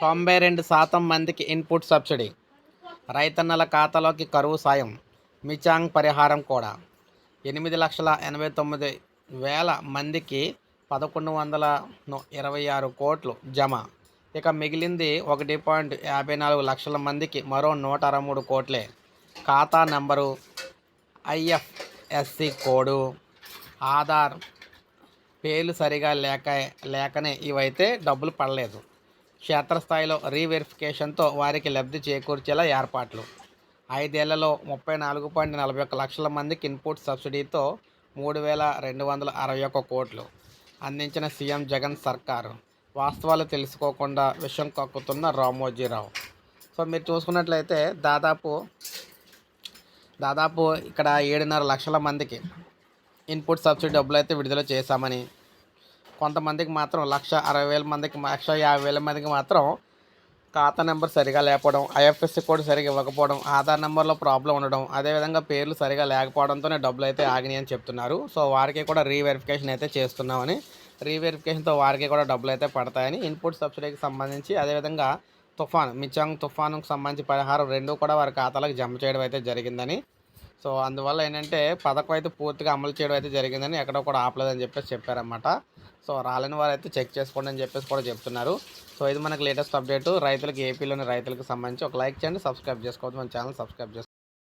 తొంభై రెండు శాతం మందికి ఇన్పుట్ సబ్సిడీ. రైతన్నల ఖాతాలోకి కరువు సాయం. మిచాంగ్ పరిహారం కూడా. ఎనిమిది లక్షల ఎనభై తొమ్మిది వేల మందికి పదకొండు వందల ఇరవై ఆరు కోట్లు జమ. ఇక మిగిలింది ఒకటి పాయింట్ యాభై నాలుగు లక్షల మందికి మరో నూట అరవై మూడు కోట్లే. ఖాతా నంబరు ఐఎఫ్ఎస్సి కోడు. ఆధార్ పేర్లు సరిగా లేక లేకనే ఇవైతే డబ్బులు పడలేదు. క్షేత్రస్థాయిలో రీవెరిఫికేషన్తో వారికి లబ్ధి చేకూర్చేలా ఏర్పాట్లు. ఐదేళ్ళలో ముప్పై నాలుగు పాయింట్ నలభై ఒక్క లక్షల మందికి ఇన్పుట్ సబ్సిడీతో మూడు వేల రెండు వందల అరవై ఒక్క కోట్లు అందించిన సీఎం జగన్ సర్కారు. వాస్తవాలు తెలుసుకోకుండా విషం కక్కుతున్న రామోజీరావు. సో మీరు చూసుకున్నట్లయితే దాదాపు దాదాపు ఇక్కడ ఏడున్నర లక్షల మందికి ఇన్పుట్ సబ్సిడీ డబ్బులు అయితే విడుదల చేశామని కొంతమందికి మాత్రం లక్ష అరవై వేల మందికి లక్ష యాభై వేల మందికి మాత్రం ఖాతా నెంబర్ సరిగా లేకపోవడం ఐఎఫ్ఎస్సి కోడ్ సరిగా ఇవ్వకపోవడం ఆధార్ నెంబర్లో ప్రాబ్లం ఉండడం అదేవిధంగా పేర్లు సరిగా లేకపోవడంతోనే డబ్బులు అయితే ఆగినాయి అని చెప్తున్నారు. సో వారికి కూడా రీవెరిఫికేషన్ అయితే చేస్తున్నామని రీవెరిఫికేషన్తో వారికి కూడా డబ్బులు అయితే పడతాయని ఇన్పుట్ సబ్సిడీకి సంబంధించి అదేవిధంగా తుఫాన్ మిచాంగ్ తుఫానుకు సంబంధించి పరిహారం రెండు కూడా వారి ఖాతాలకు జమ చేయడం అయితే జరిగిందని. సో అందువల్ల ఏంటంటే పథకం అయితే పూర్తిగా అమలు చేయడం అయితే జరిగిందని ఎక్కడో కూడా ఆపలేదని చెప్పేసి చెప్పారన్నమాట. సో రాలేని వారు అయితే చెక్ చేసుకోండి అని చెప్పేసి కూడా చెప్తున్నారు. సో ఇది మనకి లేటెస్ట్ అప్డేట్ రైతులకు ఏపీలోని రైతులకు సంబంధించి ఒక లైక్ చేయండి సబ్స్క్రైబ్ చేసుకోవద్దు మన ఛానల్ సబ్స్క్రైబ్ చేసుకోండి.